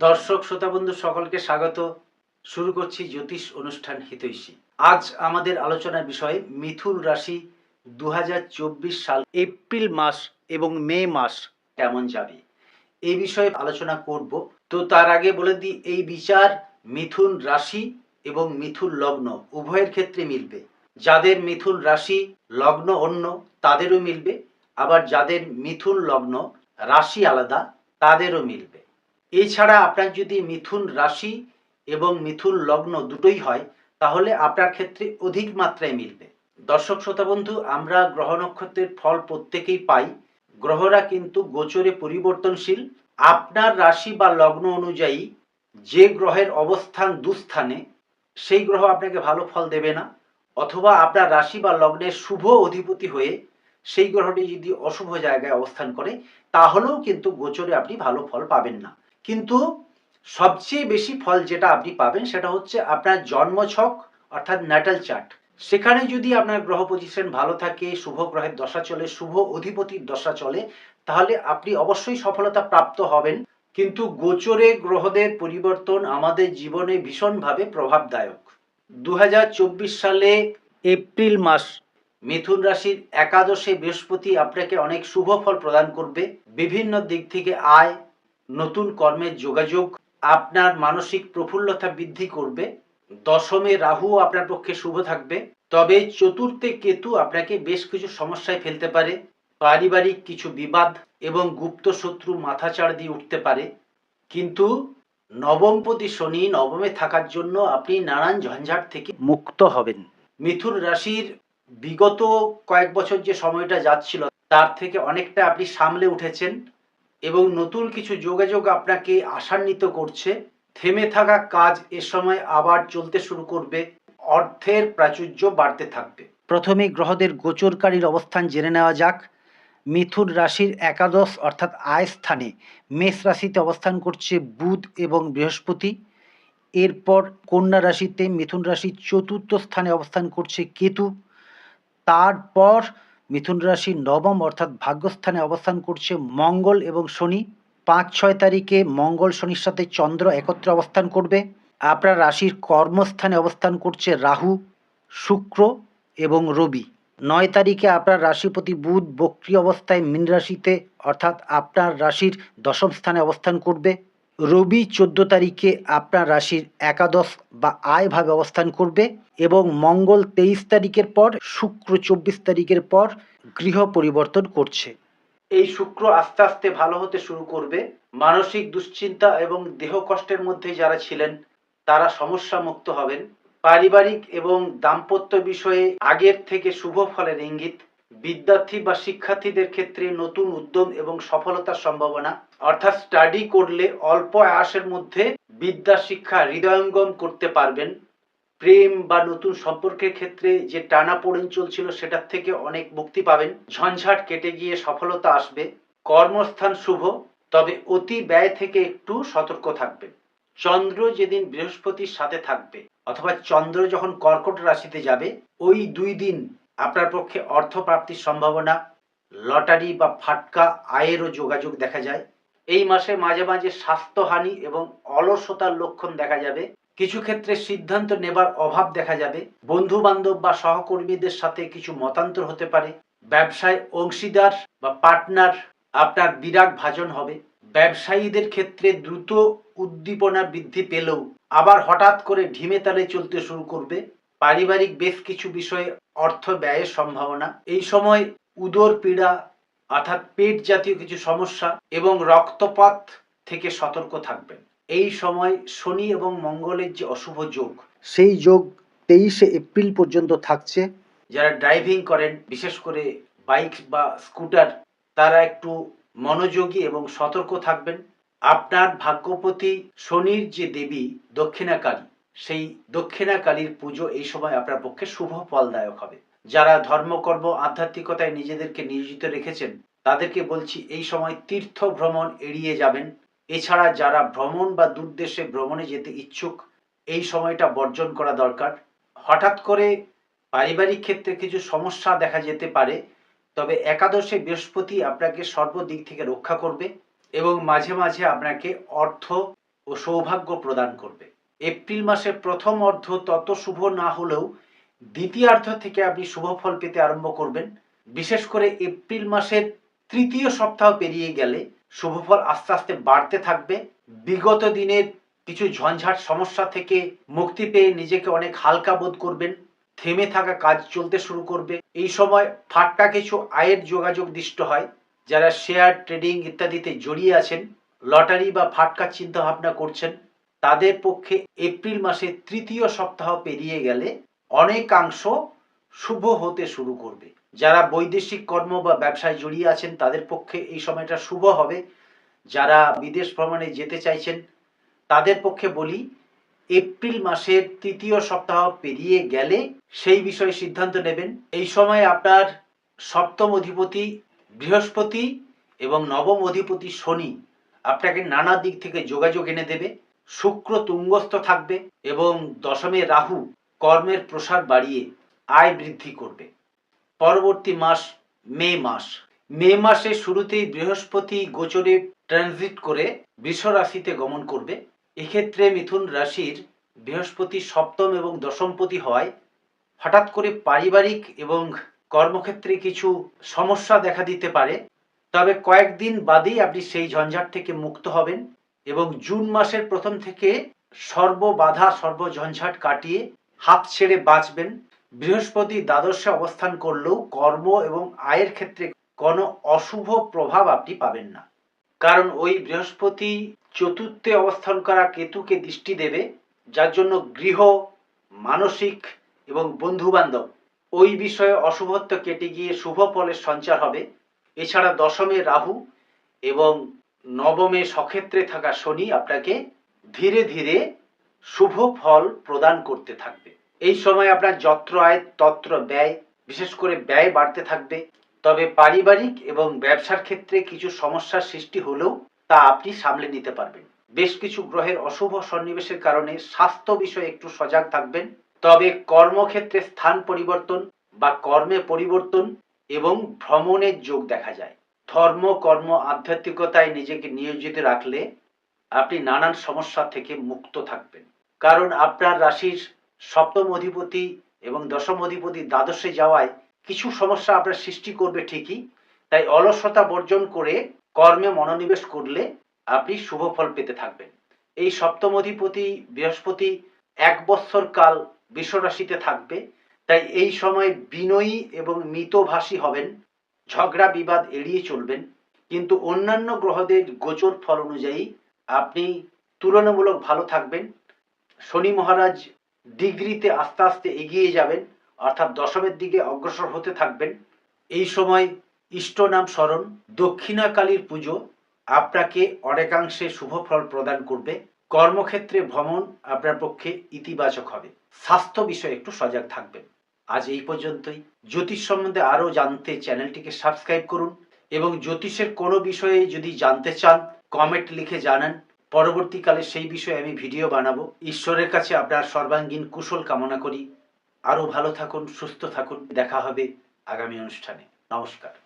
দর্শক, শ্রোতা, বন্ধু, সকলকে স্বাগত। শুরু করছি জ্যোতিষ অনুষ্ঠান হিতৈষী। আজ আমাদের আলোচনার বিষয় মিথুন রাশি দু সাল এপ্রিল মাস এবং মে মাস কেমন যাবে? এই বিষয়ে আলোচনা করব। তো তার আগে বলে দিই, এই বিচার মিথুন রাশি এবং মিথুন লগ্ন উভয়ের ক্ষেত্রে মিলবে। যাদের মিথুন রাশি লগ্ন অন্য তাদেরও মিলবে, আবার যাদের মিথুন লগ্ন রাশি আলাদা, তাদেরও মিলবে। এছাড়া আপনার যদি মিথুন রাশি এবং মিথুন লগ্ন দুটোই হয়, তাহলে আপনার ক্ষেত্রে অধিক মাত্রায় মিলবে। দর্শক, শ্রোতা বন্ধু, আমরা গ্রহ নক্ষত্রের ফল প্রত্যেকেই পাই। গ্রহরা কিন্তু গোচরে পরিবর্তনশীল। আপনার রাশি বা লগ্ন অনুযায়ী যে গ্রহের অবস্থান দুস্থানে, সেই গ্রহ আপনাকে ভালো ফল দেবে না, অথবা আপনার রাশি বা লগ্নের শুভ অধিপতি হয়ে সেই গ্রহটি যদি অশুভ জায়গায় অবস্থান করে, তাহলেও কিন্তু গোচরে আপনি ভালো ফল পাবেন না। কিন্তু সবচেয়ে বেশি ফল যেটা আপনি পাবেন সেটা হচ্ছে আপনার জন্মছক, অর্থাৎ ন্যাটাল চার্ট সেখানে যদি আপনার গ্রহ পজিশন ভালো থাকে, শুভ গ্রহের দশা চলে, শুভ অধিপতির দশা চলে, তাহলে আপনি অবশ্যই সফলতা প্রাপ্ত হবেন। কিন্তু গোচরে গ্রহদের পরিবর্তন আমাদের জীবনে ভীষণভাবে প্রভাবদায়ক। দু হাজার চব্বিশ সালে এপ্রিল মাস মিথুন রাশির একাদশে বৃহস্পতি আপনাকে অনেক শুভ ফল প্রদান করবে। বিভিন্ন দিক থেকে আয়, নতুন কর্মের যোগাযোগ, আপনার মানসিক প্রফুল্লতা বৃদ্ধি করবে। দশমে রাহু আপনার পক্ষে শুভ থাকবে। তবে চতুর্থে কেতু আপনাকে বেশ কিছু সমস্যায় ফেলতে পারে। পারিবারিক কিছু বিবাদ এবং গুপ্ত শত্রু মাথাচাড় দিয়ে উঠতে পারে। কিন্তু নবমপতি শনি নবমে থাকার জন্য আপনি নানান ঝঞ্ঝাট থেকে মুক্ত হবেন। মিথুন রাশির বিগত কয়েক বছর যে সময়টা যাচ্ছিল, তার থেকে অনেকটা আপনি সামলে উঠেছেন এবং নতুন কিছু যোগাযোগ আপনাকে আশান্বিত করছে। থেমে থাকা কাজ এ সময় আবার চলতে শুরু করবে, অর্থের প্রাচুর্য বাড়তে থাকবে। প্রথমে গ্রহদের গোচরকারীর অবস্থান জেনে নেওয়া যাক। মিথুন রাশির একাদশ অর্থাৎ আয় স্থানে মেষ রাশিতে অবস্থান করছে বুধ এবং বৃহস্পতি। এরপর কন্যা রাশিতে মিথুন রাশির চতুর্থ স্থানে অবস্থান করছে কেতু। তারপর মিথুন রাশি নবম অর্থাৎ ভাগ্যস্থানে অবস্থান করছে মঙ্গল এবং শনি। পাঁচ, ছয় তারিখে মঙ্গল, শনির সাথে চন্দ্র একত্রে অবস্থান করবে। আপনার রাশির কর্মস্থানে অবস্থান করছে রাহু, শুক্র এবং রবি। নয় তারিখে আপনার রাশিপতি বুধ বক্রি অবস্থায় মীন রাশিতে অর্থাৎ আপনার রাশির দশম স্থানে অবস্থান করবে। রবি চোদ্দ তারিখে আপনার রাশির একাদশ বা আয় ভাবে অবস্থান করবে এবং মঙ্গল তেইশ তারিখের পর শুক্র চব্বিশ তারিখের পর গৃহ পরিবর্তন করছে। এই শুক্র আস্তে আস্তে ভালো হতে শুরু করবে। মানসিক দুশ্চিন্তা এবং দেহ কষ্টের মধ্যে যারা ছিলেন, তারা সমস্যা মুক্ত হবেন। পারিবারিক এবং দাম্পত্য বিষয়ে আগের থেকে শুভ ফলের ইঙ্গিত। বিদ্যার্থী বা শিক্ষার্থীদের ক্ষেত্রে নতুন উদ্যম এবং সফলতার সম্ভাবনা, অর্থাৎ স্টাডি করলে অল্প আয়াসের মধ্যে বিদ্যা শিক্ষা হৃদয়ঙ্গম করতে পারবেন। প্রেম বা নতুন সম্পর্কের ক্ষেত্রে যে টানা পড়েন চলছিল সেটার থেকে অনেক মুক্তি পাবেন। ঝঞ্ঝাট কেটে গিয়ে সফলতা আসবে। কর্মস্থান শুভ, তবে অতি ব্যয় থেকে একটু সতর্ক থাকবেন। চন্দ্র যেদিন বৃহস্পতির সাথে থাকবে, অথবা চন্দ্র যখন কর্কট রাশিতে যাবে, ওই দুই দিন আপনার পক্ষে অর্থ প্রাপ্তির সম্ভাবনা, লটারি বা ফাটকা আয়েরও যোগাযোগ দেখা যায়। এই মাসে মাঝে মাঝে স্বাস্থ্যহানি এবং অলসতার লক্ষণ দেখা যাবে। কিছু ক্ষেত্রে সিদ্ধান্ত নেবার অভাব দেখা যাবে। বন্ধু বান্ধব বা সহকর্মীদের সাথে কিছু মতান্তর হতে পারে। ব্যবসায় অংশীদার বা পার্টনার আপনার বিরাগ ভাজন হবে। ব্যবসায়ীদের ক্ষেত্রে দ্রুত উদ্দীপনা বৃদ্ধি পেলেও আবার হঠাৎ করে ঢিমে তালে চলতে শুরু করবে। পারিবারিক বেশ কিছু বিষয়ে অর্থ ব্যয়ের সম্ভাবনা। এই সময় উদর পীড়া, অর্থাৎ পেট জাতীয় কিছু সমস্যা এবং রক্তপাত থেকে সতর্ক থাকবেন। এই সময় শনি এবং মঙ্গলের যে অশুভ যোগ, সেই যোগ তেইশে এপ্রিল পর্যন্ত থাকছে। যারা ড্রাইভিং করেন, বিশেষ করে বাইক বা স্কুটার, তারা একটু মনোযোগী এবং সতর্ক থাকবেন। আপনার ভাগ্যপতি শনির যে দেবী, দক্ষিণাকালী সেই দক্ষিণাকালীর পুজো এই সময় আপনার পক্ষে শুভ ফলদায়ক হবে। যারা ধর্মকর্ম আধ্যাত্মিকতায় নিজেদেরকে নিয়োজিত রেখেছেন, তাদেরকে বলছি এই সময় তীর্থ ভ্রমণ এড়িয়ে যাবেন। এছাড়া যারা ভ্রমণ বা দূরদেশে ভ্রমণে যেতে ইচ্ছুক, এই সময়টা বর্জন করা দরকার। হঠাৎ করে পারিবারিক ক্ষেত্রে কিছু সমস্যা দেখা যেতে পারে, তবে একাদশে বৃহস্পতি আপনাকে সর্বদিক থেকে রক্ষা করবে এবং মাঝে মাঝে আপনাকে অর্থ ও সৌভাগ্য প্রদান করবে। এপ্রিল মাসের প্রথম অর্ধ তত শুভ না হলেও দ্বিতীয়ার্ধ থেকে আপনি শুভ ফল পেতে আরম্ভ করবেন। বিশেষ করে এপ্রিল মাসের তৃতীয় সপ্তাহ পেরিয়ে গেলে শুভফল আস্তে আস্তে বাড়তে থাকবে। বিগত দিনের কিছু ঝঞ্ঝাট সমস্যা থেকে মুক্তি পেয়ে নিজেকে অনেক হালকা বোধ করবেন। থেমে থাকা কাজ চলতে শুরু করবে। এই সময় ফাটকা কিছু আয়ের যোগাযোগ দৃষ্ট হয়, যারা শেয়ার, ট্রেডিং ইত্যাদিতে জড়িয়ে আছেন, লটারি বা ফাটকা চিন্তা ভাবনা করছেন। তাদের পক্ষে এপ্রিল মাসের তৃতীয় সপ্তাহ পেরিয়ে গেলে অনেকাংশ শুভ হতে শুরু করবে। যারা বৈদেশিক কর্ম বা ব্যবসায় জড়িয়ে আছেন, তাদের পক্ষে এই সময়টা শুভ হবে। যারা বিদেশ ভ্রমণে যেতে চাইছেন, তাদের পক্ষে বলি, এপ্রিল মাসের তৃতীয় সপ্তাহ পেরিয়ে গেলে সেই বিষয়ে সিদ্ধান্ত নেবেন। এই সময় আপনার সপ্তম অধিপতি বৃহস্পতি এবং নবম অধিপতি শনি আপনাকে নানা দিক থেকে যোগাযোগ এনে দেবে। শুক্র তুঙ্গস্থ থাকবে এবং দশমে রাহু কর্মের প্রসার বাড়িয়ে আয় বৃদ্ধি করবে। পরবর্তী মাস মে মাস। মে মাসে শুরুতেই বৃহস্পতি গোচরে ট্রানজিট করে বৃষ রাশিতে গমন করবে। এক্ষেত্রে মিথুন রাশির বৃহস্পতি সপ্তম এবং দশমপতি হওয়ায় হঠাৎ করে পারিবারিক এবং কর্মক্ষেত্রে কিছু সমস্যা দেখা দিতে পারে। তবে কয়েকদিন বাদেই আপনি সেই ঝঞ্ঝাট থেকে মুক্ত হবেন। এবং জুন মাসের প্রথম থেকে সর্ববাধা, সর্বঝঞ্ঝাট কাটিয়ে হাত ছেড়ে বাঁচবেন। বৃহস্পতি দ্বাদশে অবস্থান করলেও কর্ম এবং আয়ের ক্ষেত্রে কোনো অশুভ প্রভাব আপনি পাবেন না। কারণ ওই বৃহস্পতি চতুর্থে অবস্থান করা কেতুকে দৃষ্টি দেবে, যার জন্য গৃহ, মানসিক এবং বন্ধু বান্ধব ওই বিষয়ে অশুভত্ব কেটে গিয়ে শুভ ফলের সঞ্চার হবে। এছাড়া দশমে রাহু এবং নবমে সক্ষেত্রে থাকা শনি আপনাকে ধীরে ধীরে শুভ ফল প্রদান করতে থাকবে। এই সময় আপনার যত্র আয়, তত্র ব্যয়, বিশেষ করে ব্যয় বাড়তে থাকবে। তবে পারিবারিক এবং ব্যবসার ক্ষেত্রে কিছু সমস্যার সৃষ্টি হলেও তা আপনি সামলে নিতে পারবেন। বেশ কিছু গ্রহের অশুভ সন্নিবেশের কারণে স্বাস্থ্য বিষয়ে একটু সজাগ থাকবেন। তবে কর্মক্ষেত্রে স্থান পরিবর্তন বা কর্মে পরিবর্তন এবং ভ্রমণের যোগ দেখা যায়। ধর্ম, কর্ম, আধ্যাত্মিকতায় নিজেকে নিয়োজিত রাখলে আপনি নানান সমস্যা থেকে মুক্ত থাকবেন। কারণ আপনার রাশির সপ্তম অধিপতি এবং দশম অধিপতি দ্বাদশে যাওয়ায় কিছু সমস্যা আপনার সৃষ্টি করবে ঠিকই, তাই অলসতা বর্জন করে কর্মে মনোনিবেশ করলে আপনি শুভ ফল পেতে থাকবেন। এই সপ্তম অধিপতি বৃহস্পতি এক বৎসর কাল বিশ্ব রাশিতে থাকবে, তাই এই সময় বিনয়ী এবং মিতভাষী হবেন। ঝগড়া বিবাদ এড়িয়ে চলবেন, কিন্তু অন্যান্য গ্রহদের গোচর ফল অনুযায়ী আপনি তুলনামূলক ভালো থাকবেন। শনি মহারাজ ডিগ্রিতে আস্তে আস্তে এগিয়ে যাবেন, অর্থাৎ দশমের দিকে অগ্রসর হতে থাকবেন। এই সময় ইষ্ট নাম স্মরণ, দক্ষিণাকালীর পুজো আপনাকে অনেকাংশে শুভ ফল প্রদান করবে। কর্মক্ষেত্রে ভ্রমণ আপনার পক্ষে ইতিবাচক হবে। স্বাস্থ্য বিষয়ে একটু সজাগ থাকবেন। আজ এই পর্যন্তই। জ্যোতিষ সম্বন্ধে আরও জানতে চ্যানেলটিকে সাবস্ক্রাইব করুন এবং জ্যোতিষের কোনো বিষয়ে যদি জানতে চান কমেন্ট লিখে জানান। পরবর্তীকালে সেই বিষয়ে আমি ভিডিও বানাবো। ঈশ্বরের কাছে আপনার সর্বাঙ্গীন কুশল কামনা করি। আরও ভালো থাকুন, সুস্থ থাকুন। দেখা হবে আগামী অনুষ্ঠানে। নমস্কার।